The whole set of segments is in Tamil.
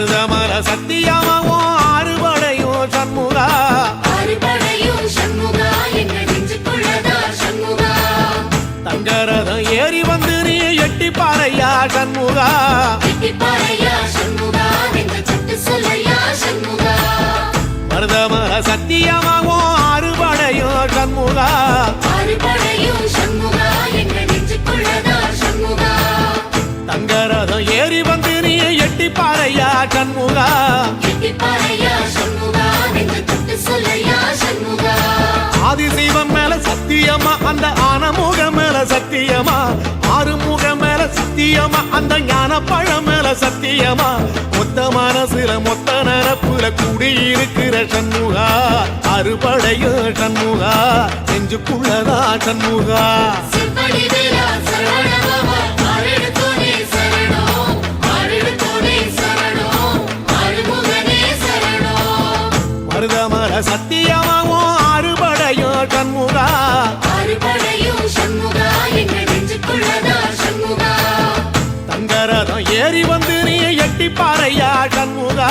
மருதமர சக்தி சண்முகா. ஆதிசைவம் மேல சத்தியமா அந்த ஆனமுகம் மேல சத்தியமா? ஆறுமுக மேல சத்தியமா அந்த ஞான பழம் மேல சத்தியமா? மொத்த மனசுல மொத்த நரப்புல குடியிருக்கிற சண்முகா. அறுபடையும் சண்முகா. நெஞ்சுக்குள்ளதா சண்முகா. மருதமர சத்தியமாவும் நெஞ்சுக்குள்ளதா சண்முகா? தங்கரதம் ஏறி வந்து நீ எட்டி பாறையா சண்முகா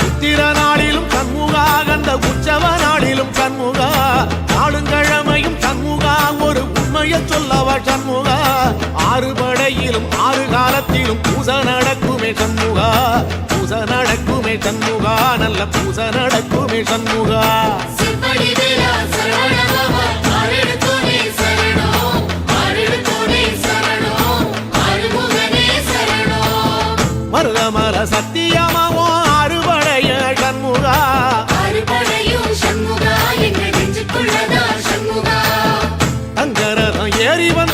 சித்திர நாளிலும் சண்முகா கந்த உற்சவ நாளிலும் சண்முகா. நாளுங்கிழமையும் சண்முகா ஒரு உண்மையை சொல்லவா சண்முகா. ஆறு படையிலும் ஆறு காலத்திலும் பூச நடக்குமே சண்முகா. பூச நடக்குமே சண்முகா நல்ல பூச நடக்குமே சண்முகா. தங்கரதம்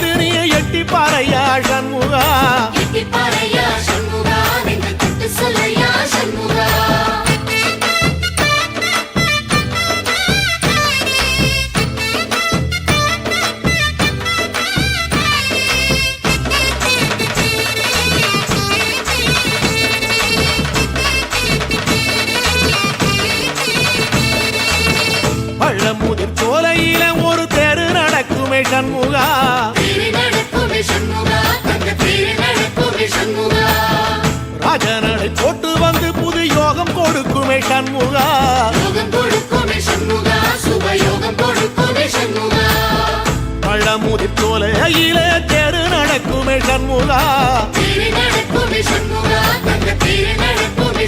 பழமுதிர் சோலையில தெரு நடக்குமே சண்முகா.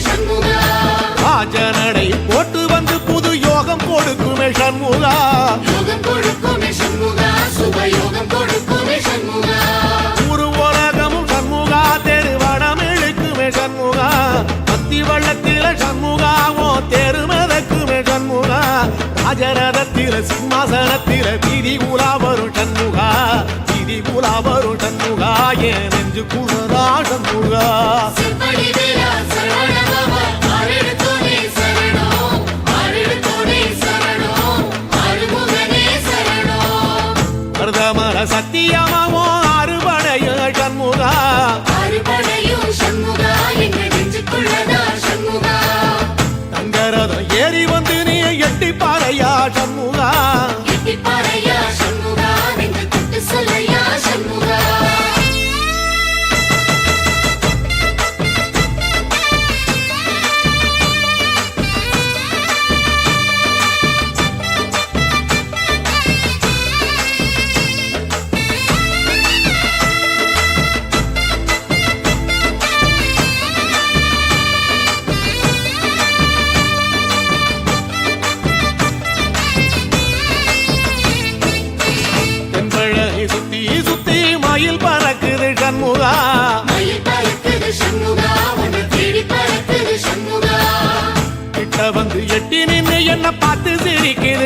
சண்முகா ராஜனடை போட்டு வந்து புது யோகம் கொடுக்குமே சண்முகா. ஒரு உலகமும் சண்முகா தெருவடம் இழுக்குமே சண்முகா. பத்தி வள்ளத்தில சண்முகா சிம்மாசனத்தில வீதி உலா வரும் சண்முகா வீதி உலா வரும் சண்முகா என் நெஞ்சு குளரா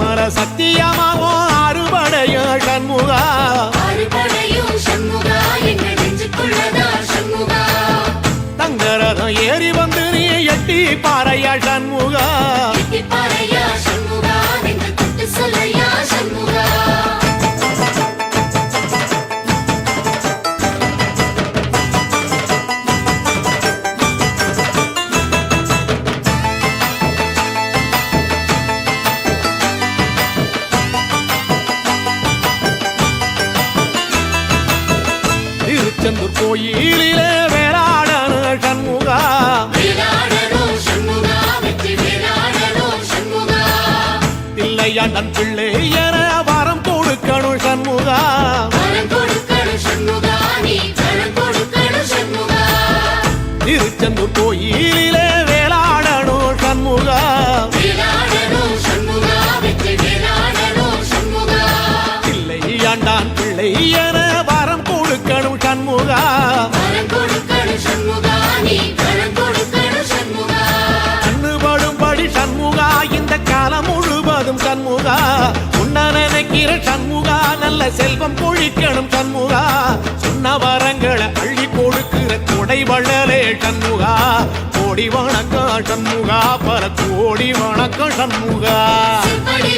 மர சத்தியமாவோ அறுபடைய சண்முகா. அறுபடையும் சண்முகா எங்க நெஞ்சுக்குள்ளதா சண்முகா. தங்கரதம் ஏறி வந்து நீ எட்டி பாறையா சண்முகா. திருச்செந்தூர் கோயிலிலே வேளாடணும் சண்முகா. இல்லையாண்டான் பிள்ளை என வரம் கொடுக்கணும் சண்முகா. வரம் கொடுக்கணும் கண்ணுபடும்படி சண்முகா இந்த காலம் முழுவதும் சண்முகா. உன்ன நினைக்கிற சண்முகா நல்ல செல்வம் பொழிக்கணும் சண்முகா. சொன்ன வரங்களை அள்ளி கொடுக்கிற கொடை வள்ளலே சண்முகா கோடி வணக்கம் சண்முகா பல கோடி வணக்கம் சண்முகா சிம்படி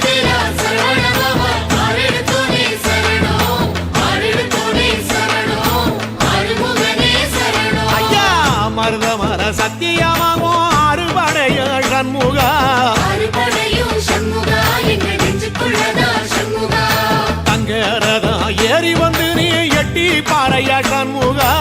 ஐயா சத்தியமாகும் அறுபடைய சண்முகா ஏறி வந்து நீ எட்டி பாறையா சண்முகா